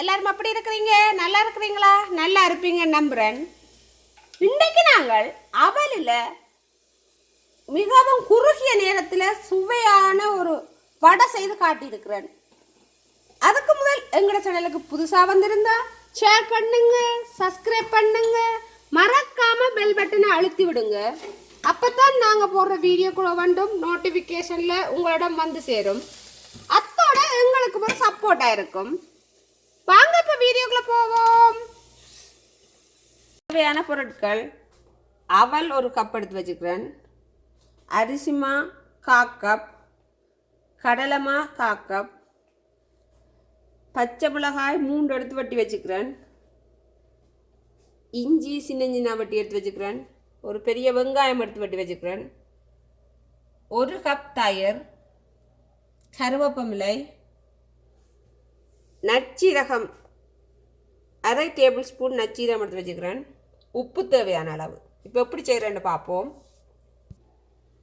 எல்லாரும் அப்படி இருக்கிறீங்க? நல்லா இருக்கிறீங்களா? நல்லா இருப்பீங்க நம்புறேன். இன்றைக்கு நாங்கள் அவலில் மிகவும் குறுகிய நேரத்தில் சுவையான ஒரு வடை செய்து காட்டியிருக்கிறேன். அதுக்கு முதல் எங்களோட சேனலுக்கு புதுசாக வந்திருந்தா ஷேர் பண்ணுங்க சப்ஸ்கிரைப் பண்ணுங்க மறக்காம பெல் பட்டனை அழுத்தி விடுங்க. அப்பதான் நாங்கள் போடுற வீடியோக்குள்ள வந்தும் நோட்டிஃபிகேஷனில் உங்களிடம் வந்து சேரும். அத்தோட எங்களுக்கு ஒரு சப்போர்ட்டாக இருக்கும். வீடியோக்குள்ள போவோம். தேவையான பொருட்கள் அவல் ஒரு கப் எடுத்து வச்சுக்கிறேன். அரிசிமா கா கப் கடலைமா கா கப் பச்சை மிளகாய் மூன்று எடுத்து வட்டி வச்சுக்கிறேன். இஞ்சி சின்ன சின்ன வட்டி எடுத்து வச்சுக்கிறேன். ஒரு பெரிய வெங்காயம் எடுத்து வட்டி வச்சுக்கிறேன். ஒரு கப் தயிர் கருவேப்பமிலை நச்சீரகம் அரை டேபிள் ஸ்பூன் நச்சீரம் எடுத்து வச்சுக்கிறேன். உப்பு தேவையான அளவு. இப்போ எப்படி செய்கிறேன்னு பார்ப்போம்.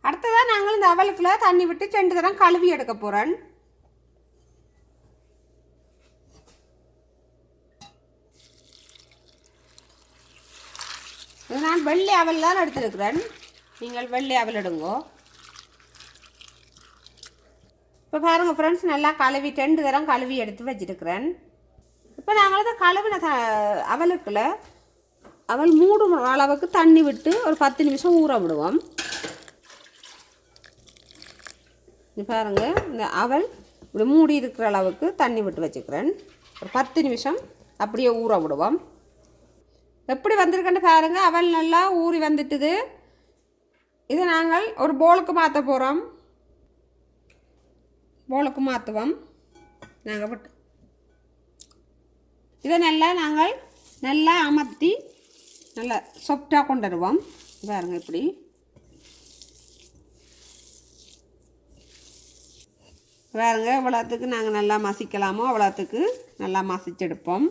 அடுத்ததாக நாங்கள் இந்த அவலுக்குள்ள தண்ணி விட்டு ரெண்டு தரம் கழுவி எடுக்க போகிறேன் நான் வெள்ளி அவல் தான் எடுத்துருக்கிறேன். நீங்கள் வெள்ளி அவல் எடுங்கோ. இப்போ பாருங்கள் ஃப்ரெண்ட்ஸ் நல்லா கழுவி ரெண்டு தரம் கழுவி எடுத்து வச்சிருக்கிறேன். இப்போ நாங்கள் தான் கழுவின த அவலுக்குள்ள அவள் மூடும் அளவுக்கு தண்ணி விட்டு ஒரு பத்து நிமிஷம் ஊற விடுவோம். பாருங்கள் பாருங்க இந்த அவல் இப்படி மூடி இருக்கிற அளவுக்கு தண்ணி விட்டு வச்சுக்கிறேன். ஒரு பத்து நிமிஷம் அப்படியே ஊற விடுவோம். எப்படி வந்திருக்குன்னு பாருங்க அவல் நல்லா ஊறி வந்துட்டுது. இதை நாங்கள் ஒரு போலுக்கு மாற்ற போகிறோம் போலுக்கு மாற்றுவோம் நாங்கள் விட்டு இதை நல்லா நாங்கள் நல்லா அமர்த்தி நல்லா சாஃப்டாக கொண்டு வருவோம் பாருங்க இப்படி. பாருங்க இவ்வளோத்துக்கு நாங்கள் நல்லா மசிக்கலாமோ அவ்வளோத்துக்கு நல்லா மசிச்செடுப்போம்.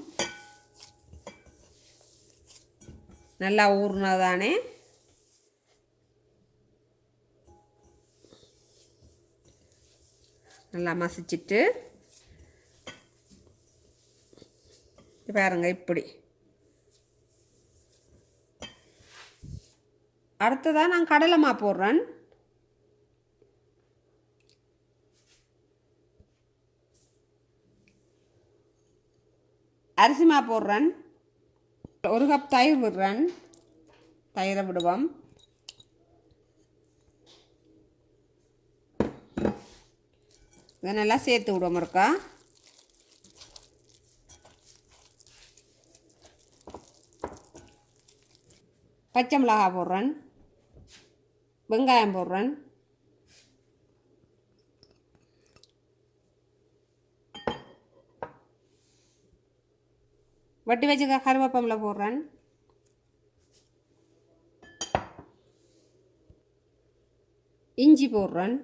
நல்லா ஊறினதானே. நல்லா மசிச்சுட்டு இது பாருங்க இப்படி. அடுத்ததாக நான் கடலை மா போடுறேன். அரிசி மா போடுறேன். ஒரு கப் தயிர் விடுறேன். தயிரை விடுவோம். இதை நல்லா சேர்த்து விடுவோம் இருக்கா பச்சை மிளகாய் போடுறேன். வெங்காயம் போடுறேன். வட்டி வச்சுக்க கருவேப்பமில் போடுறேன். இஞ்சி போடுறேன்.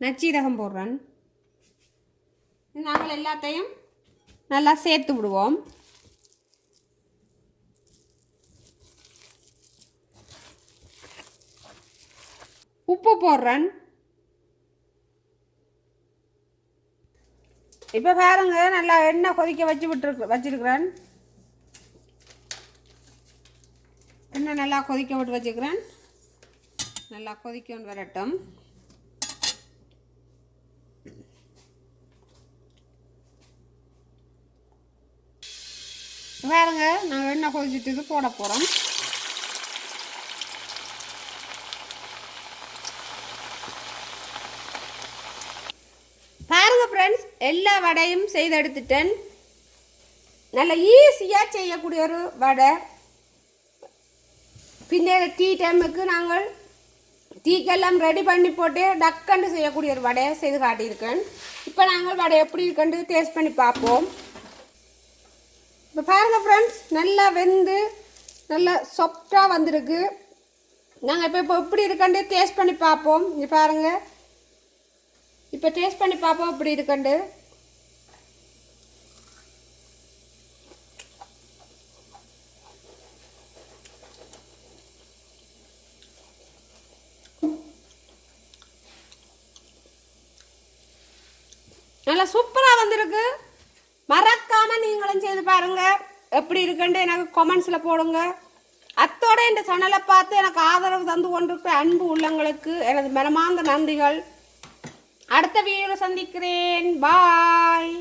நச்சீரகம் போடுறேன். நாங்கள் எல்லாத்தையும் நல்லா சேர்த்து விடுவோம். உப்பு போடுறேன். இப்போ பாருங்க நல்லா எண்ணெய் கொதிக்க வச்சு விட்டுருக்கு வச்சுருக்கிறேன். எண்ணெய் நல்லா கொதிக்க விட்டு வச்சுக்கிறேன். நல்லா கொதிக்க வரட்டும். பாருங்க நாங்கள் எண்ணெய் கொதிச்சிட்டு போட போகிறோம் பாருங்க ஃப்ரெண்ட்ஸ் எல்லா வடையும் செய்தெடுத்துட்டேன். நல்ல ஈஸியாக செய்யக்கூடிய ஒரு வடை. பின்னே டீ டைமுக்கு நாங்கள் டீக்கெல்லாம் ரெடி பண்ணி போட்டு டக்கண்டு செய்யக்கூடிய ஒரு வடையை செய்து காட்டியிருக்கேன். இப்போ நாங்கள் வடை எப்படி இருக்குன்னு டேஸ்ட் பண்ணி பார்ப்போம். இப்போ பாருங்கள் ஃப்ரெண்ட்ஸ் நல்லா வெந்து நல்லா சொப்டாக வந்திருக்கு. நாங்கள் இப்போ இப்போ எப்படி இருக்குன்னு டேஸ்ட் பண்ணி பார்ப்போம். இங்கே பாருங்கள் இப்போ டேஸ்ட் பண்ணி பார்ப்போம் இப்படி இருக்கண்டு நல்லா சூப்பராக வந்திருக்கு. மறக்காமல் நீங்களும் செய்து பாருங்கள் எப்படி இருக்குன்ட்டு எனக்கு கொமெண்ட்ஸில் போடுங்க. அத்தோட இந்த சேனலை பார்த்து எனக்கு ஆதரவு தந்து கொண்டிருக்கிற அன்பு உள்ளங்களுக்கு எனது மனமார்ந்த நன்றிகள். அடுத்த வீடியோவில் சந்திக்கிறேன். பாய்